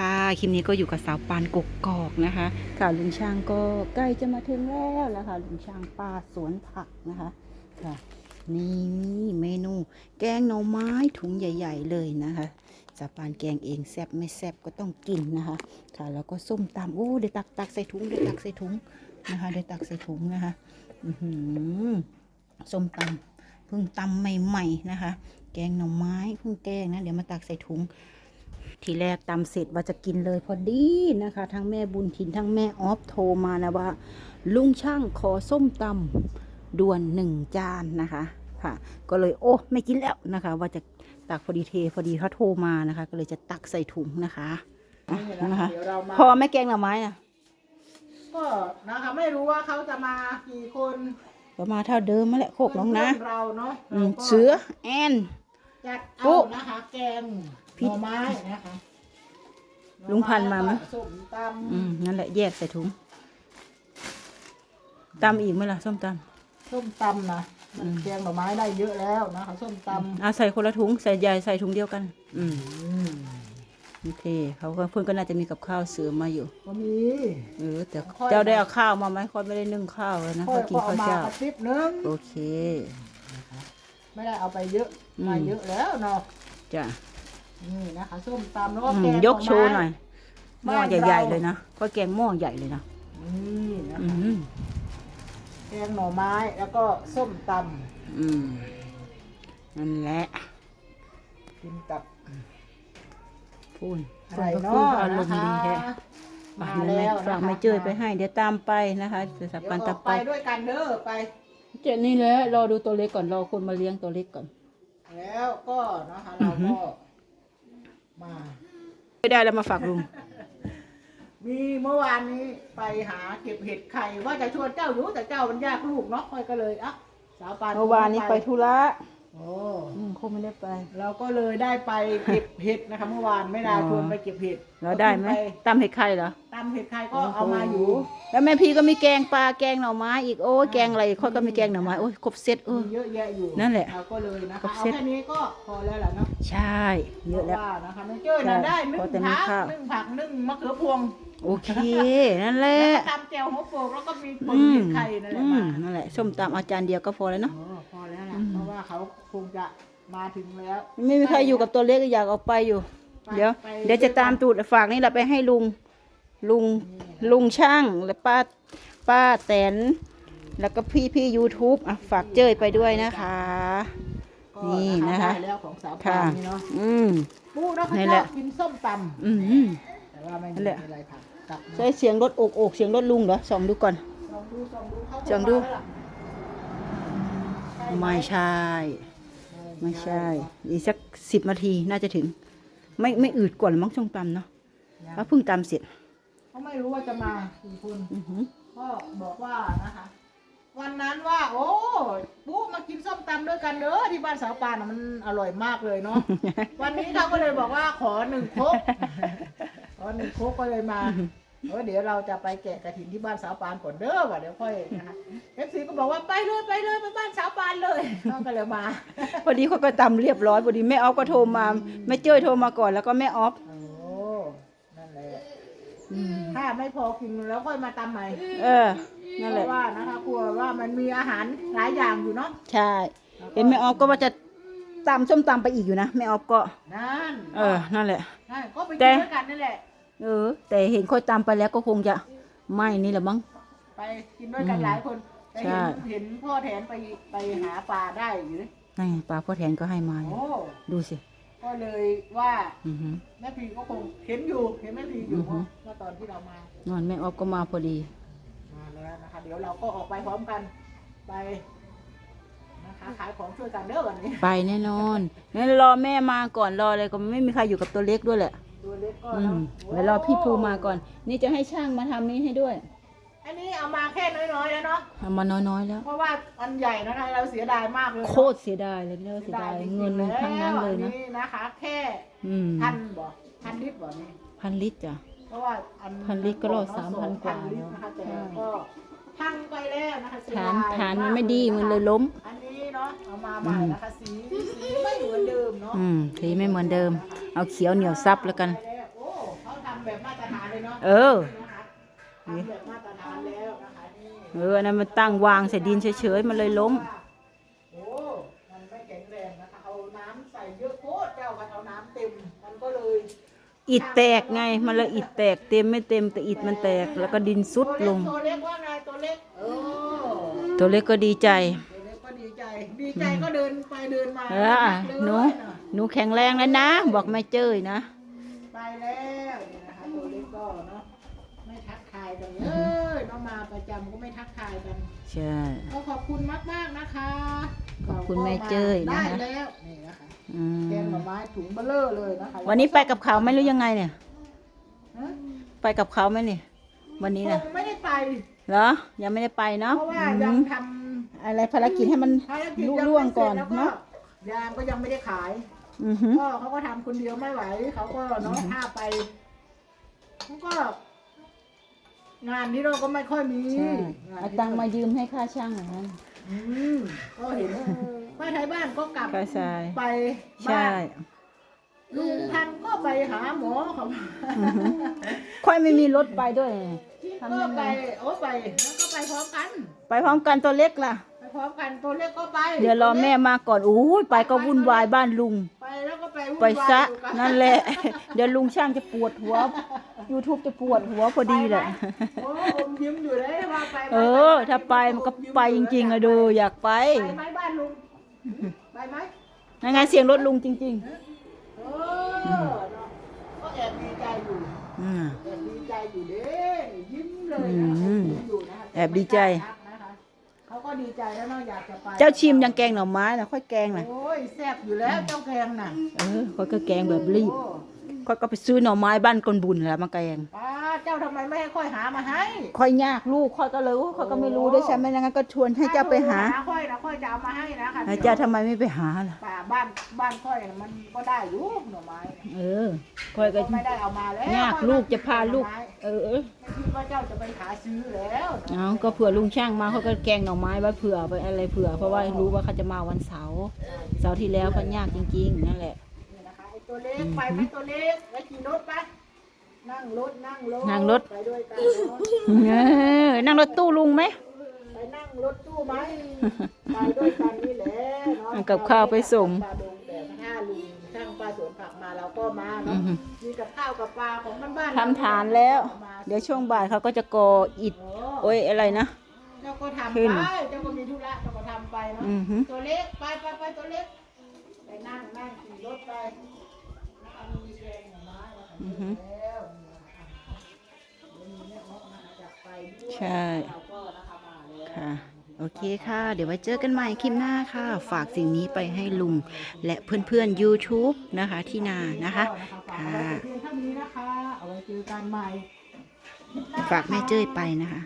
ค่ะคลิปนี้ก็อยู่กับสาวปานกกกอกนะคะ ค่ะลุงช่างก็ใกล้จะมาถึงแล้วนะคะลุงช่างป้าสวนผักนะคะค่ะนี่เมนูแกงหน่อไม้ถุงใหญ่ ๆ เลยนะคะสาวปานแกงเองแซบไม่แซบก็ต้องกินนะคะ ค่ะแล้วก็ส้มตำโอ้เดี๋ยวตักตักใส่ถุงเดี๋ยวตักใส่ถุงนะคะเดี๋ยวตักใส่ถุงนะคะอือหือส้มตำเพิ่งตำใหม่ๆนะคะ แกงหน่อไม้เพิ่งแกงนะเดี๋ยวมาตักใส่ถุง ทีแรกตำเสร็จว่าจะกินเลยพอดีนะคะ ทั้งแม่บุญทินทั้งแม่ออฟโทรมานะว่า ลุงช่างขอส้มตำด่วนหนึ่งจานนะคะค่ะ ก็เลยโอ้ไม่กินแล้วนะคะ ว่าจะตักพอดีเทพอดีเขาโทรมานะคะ ก็เลยจะตักใส่ถุงนะคะอะนี่นะคะเดี๋ยวเรามาพอไม่แกงหน่อไม้อะก็นะคะไม่รู้ว่าเขาจะมากี่คนก็มาเท่าเดิมมาแหละโคกน้องนะเพื่เราเนาะอืมราก็เสือแอนจัดปุ๊เอานะคะแกง หพี่ น่อไม้นะคะลุงพันธุ์มาไหมแล้วก็ส้มตอืมนั่นแหละแยกใส่ถุงตำอีกไหมล่ะส้มตำำส้มตำนะอืม แกงหน่อไม้ได้เยอะแล้วนะคะส้มตำเอาใส่คนละถุงใส่ใหญ่ใส่ถุงเดียวกัน อืมอืมโอเคเขาก็เพื่อนก็น่าจะมีกับข้าวเสือมาอยู่ก็มีเออแต่ค่อยเจ้าได้เอาข้าวมาไหมค่อยไม่ได้นึ่งข้าวเลยนะค่ค่ออยยกินก็เอาข้าวมาเจ้ากระติบนึงโอเค ไม่ได้เอาไปเยอะอืม มาเยอะแล้วเนาะจ้ะ นี่นะคะส้มตำแล้วก็อืแกมงยกโชว์หน่อยหม้อบ้านเราใหญ่ๆเลยนะค่อยแกงหม้อใหญ่เลยนะนี่นะอืคะมแกงหน่อไม้แล้วก็ส้มตอืมนั่นแหละำกินกับพูนอะไรก็เนาะคืออารมณ์นะคะดีแท้มาฝากแล้วฝากนะคะไม่เจยไปให้ เดี๋ยวตามไปนะคะจะสับเดี๋ยวปันอตะอกไปไปด้วยกันเด้อไป เจนี่แหละรอดูตัวเล็กก่อนรอคนมาเลี้ยงตัวเล็กก่อน แล้วก็นะคะเราก็ มาไม่ได้แล้วมาฝากลุง มีเมื่อวานนี้ไปหาเก็บเห็ดไข่ว่าจะชวนเจ้าอยู่แต่เจ้ามันยากลูกเนาะค่อยก็เลยอะสาวปานเมื่อวานนี้ไปธุระ โอ้อืมคงไม่ได้ไป เราก็เลยได้ไปเก็บเห็ดนะคะเมื่อวานไม่ได้อ๋อ ชวนไปเก็บเห็ดแล้วได้ไหมปตำเห็ดไข่เหรอตำเห็ดไข่ก็เอามาอยู่ แล้วแม่พี่ก็มีแกงปลาแกงหน่อไม้อีกโอ้ยแกงอะไรอีกค่อยก็มีแกงหน่อไม้โอ้ยครบเซตเออมีเยอะแยะอยู่นั่นแหละเราก็เลยนะครคะบเอาเซ็ต แค่นี้ก็พอแล้วแหละเนาะใช่ เยอะแล้ว พราว่านะคะน้องเจ้ยน่ะใช่ได้นึ่พองแต่มีผักข้าว นึ่งผักนึ่งมะเขือพวงโอเค นั่นแหละแล้วก็ตำแจ่วหัวโปกแล้วก็มีผลอืมเห็ดไข่นั่นแหละอืมามนั่นแหละส้มตำเอาจานเดียวก็พอแล้วเนาะอ๋อ ว่าเขาคงจะมาถึงแล้วไม่มีใครอยู่กับตัวเล็กก็อยากออกไปอยู่ไปเดี๋ยวไปเดี๋ยวจะตามตูดฝากนี่แหละไปให้ลุงลุงลุงช่างและป้าป้าแตน แล้วก็พี่พี่ยูทูบอะฝากเจ้ยไปด้วยนะคะก็นี่นะคะได้แล้วของสาวค่ะปานนี่เนาะอืมปูแล้วเขานี่ชแหอละบกินส้มตอืมำแต่ว่าไม่นั่มีนแหละอะไรผักกลับใช้เสียงรถอกอกเสียงรถลุงเหรอส่องดูก่อนลองดูลองดูเขาลองดู โทรมาแล้วล่ะใช่ห ไม่ใช่ ไม่ใช่อีกสักสิบนาทีน่าจะถึง ไม่ไม่อืดกว่าหรอมั้งช่องตำเนาะยังเพราะเพิ่งตำเสร็จเขาไม่รู้ว่าจะมากี่คนอือหือก็บอกว่านะคะ วันนั้นว่า โอ้ปุ๊มากินส้มตำด้วยกันเด้อที่บ้านสาวปานน่ะมันอร่อยมากเลยเนาะวันนี้เขาก็เลยบอกว่าขอหนึ่งครกขอหนึ่งครกก็เลยมา เออเดี๋ยวเราจะไปแกะกระถินที่บ้านสาวปานก่อนเด้อว่ะเดี๋ยวค่อยนะคะเอฟซีก็บอกว่าไปเลยไปเลยไปบ้านสาวปานเลยเขาก็เลยมาพอดีเขาก็ตำเรียบร้อยพอดีแม่ออฟก็โทรมาแม่เจ้ยโทรมาก่อนแล้วก็แม่ออฟโอ้นั่นแหละอืมถ้าไม่พอกินแล้วค่อยมาตำใหม่เออนั่นเพแหละราะว่านะคะกลัวว่ามันมีอาหารหลายอย่างอยู่เนาะใช่เห็นแม่ออฟก็ว่าจะตำส้มตำไปอีกอยู่นะแม่ออฟก็ นั่นเออนั่นแหละ ใช่ก็ไปแต่กินด้วยกันนั่นแหละ เออ แต่เห็นค่อยตำไปแล้วก็คงจะไม่นี่แหละมั้ง ไปกินด้วยกันอืมหลายคนแต่ใช่เห็นเห็นพ่อแทนไปไปหาปลาได้อยู่นะนั่นไงปลาพ่อแทนก็ให้มาอยู่โอ้ดูสิก็เลยว่าอือหือ แม่พีก็คงเห็นอยู่เห็นแม่พีอยู่อือฮึ เมื่อตอนที่เรามานอนแม่ออฟก็มาพอดี มาแล้วนะคะ เดี๋ยวเราก็ออกไปพร้อมกันไปนะคะขายของช่วยกันเด้อวันนี้ ไปแน่นอนงั้นรอแม่มาก่อนรออะไรก็ไม่มีใครอยู่กับตัวเล็กด้วยแหละ ตัวเล็กก็อืเนาะมโเดี๋ยวรอพี่ภูมาก่อน นี่จะให้ช่างมาทำนี้ให้ด้วยอันนี้เอามาแค่น้อยๆแล้วเนาะทำมาน้อยๆแล้ว เพราะว่าอันใหญ่นะคะเราเสียดายมากเลยโคตรเสียดายเลยเรียกว่าเสียดายจริๆเงินทั้งนั้นเลยนะแวอันะคะ แค่อืมพันบ่พันลิตรบ่นี่พันลิตรจ้ะ เพราะว่าอันพันลิตรก็โลเะสามพันกว่าลิตรนะคะแต่ใช่ก็พังไปแล้วนะคะเสียฐาดานยฐานมันกไม่ดีะคะมันเลยล้ม อันนี้เนาะเอามาใหม่นะคะสีสีไม่เหมือนเดิมเนาะอืมสีไม่เหมือนเดิม เอาเขียวเหนียวซับแล้วกันไปโอ้เขาทำแบบมาตรฐานเลยเนาะเออ นะคะทำแบบมาตรฐานแล้วนะคะนี่เอออันนั้นมันตั้งวางใส่ดินเฉยๆมันเลยล้ม โอ้มันไม่แข็งแรงนะคะเอาน้ำใส่เยอะโคตรเจ้าก็เอาน้ำเต็ม มันก็เลยอิดแตกไง มันเลยอิดแตกเต็มไม่เต็มแต่อิดมันแตกแล้วก็ดินซุดลง ตัวเล็กว่าไงตัวเล็กเออตัวเล็กก็ดีใจ ตัวเล็กก็ดีใจ ดีใจก็เดินไปเดินมาเออหนู หนูแข็งแรงแล้วนะ บอกแม่เจ้ยนะ ไปแล้วนี่นะคะตัวเล็กก็เนาะไม่ทักทายกันเลยน้องมาประจำก็ไม่ทักทายกัน ใช่ ก็ขอบคุณมากมากๆนะคะขอบคุณแม่เจ้ยนะคะได้แล้วนี่นะคะอืแกงหน่อมไม้ถุงเบลเลอร์เลยนะคะวันนี้ไปกับเขาไหมหรือยังไงเนี่ย ฮะไปกับเขาไหมเนี่ย วันนี้นะคงไม่ได้ไป เหรอ ยังไม่ได้ไปเนาะเพราะว่าอืยังมทอะไรภารกิจให้มันำภารกิจลุยังล่วงไม่เสก่ร็อจนแล้วก็เนาะ ยางก็ยังไม่ได้ขาย อือหือก็เขาก็ทำคนเดียวไม่ไหว เขาก็เนาะถ้าไปเขาก็ งานนี้เราก็ไม่ค่อยมีใช่งานเอาที่ตังค์มายืมให้ค่าช่างหน่อยนะอืมก็เห็นป้าไทยบ้านก็กลับค่าทรายไปใช่บ้านลุงพันธุ์ก็ไปหาหมอเขาค่อยไม่มีรถไปด้วย ทำก็ยังไง ไปโอ้ไปแล้วก็ไปพร้อมกัน ไปพร้อมกันตัวเล็กล่ะไป พร้อมกันตัวเล็กก็ไปเดี๋ยวรอแม่มาก่อนโอ้ยไปก็วุ่นวายบ้านลุง ไปแล้วก็ไปวุ่นไปวายซะอยู่กันั่นแหละ เดี๋ยวลุงช่างจะปวดหัว YouTube จะปวดหัวพอดีแหละโอ้อมยิ้มอยู่เลยว่าไปไหมเออ ถ้าไปมันก็ไปจริงๆอะดูอยากไปไปไหมบ้านลุงไปไหมยังไงเสียงรถลุงจริง เออเนาะก็แอบดีใจอยู่ๆอืม แอบดีใจอยู่เด้ยิ้มเลยอืนะมยิ้มอยู่นะคะแอบดีใจไม่ กล้าทักนะคะเขาก็ดีใจแล้วเนาะอยากจะไปเจ้าชิมยังแกงหน่อไม้นะค่อยแกงนะโอ้ยแซ่บอยู่แล้วเจ้าแกงน่ะเออค่อยก็แกงแบบรีบโอ้ค่อยก็ไปซื้อหน่อไม้บ้านกนบุญแหละมาแกงป้าเจ้าทำไมไม่ให้ค่อยหามาให้ค่อยยากลูกค่อยก็เลยค่อยก็ไม่รู้ด้วยใช่ไหมงั้นก็ชวนให้เจ้าไปหาถ้ค่อยนะค่อยจะเอามาให้นะคะแล้วเจ้าทำไมไม่ไปหาล่ะป่าบ้านบ้านค่อยน่ะมันก็ได้อยู่หน่อไม้ เออค่อยก็ก็ไม่ได้เอามาแล้วยากลูกจะพาลูกไม่ เออเออคิดว่าเจ้าจะไปหาซื้อแล้วเอาก็เผื่อลุงช่างมาเขาก็แกงหน่อไม้ไว้เผื่อไปอะไรเผื่อ เพราะว่ารู้ว่าเขาจะมาวันเสาร์เสาร์ที่แล้วเขายากจริง ๆ นั่นแหละนี่นะคะไอ้ตัวเล็กไปไหมตัวเล็กไปขี่รถไปนั่งรถนั่งรถนั่งรถไปด้วยกันเนอะเออนั่งรถตู้ลุงไหมไปนั่งรถตู้ไหมไปด้วยกันนี่แหละเนาะเอากับข้าวไปส่ง กับข้าวกับปลาของบ้านๆทำฐานแล้วมาเดี๋ยวช่วงบ่ายเขาก็จะก่ออิฐโอ้โอ้ยอะไรนะเจ้าก็ทำขึ้นไปเจ้าก็มีธุระเจ้าก็ทำไปเนาะอือฮึตัวเล็กไปไปไปตัวเล็กไปนั่งนั่งขี่รถไปเอามีแกงหน่อไม้มาทำอือฮึแล้วนี่นะคะเดี๋ยวมีแม่ออกมาจากไปด้วยใช่เราก็นะคะมาแล้วค่ะโอเคค่ะ เดี๋ยวไว้เจอกันใหม่คลิปหน้าค่ะ ฝากสิ่งนี้ไปให้ลุง และเพื่อนๆ YouTube นะคะ ที่นานะคะ ค่ะ เจอกันใหม่ ฝากแม่เจ้ยไปนะคะ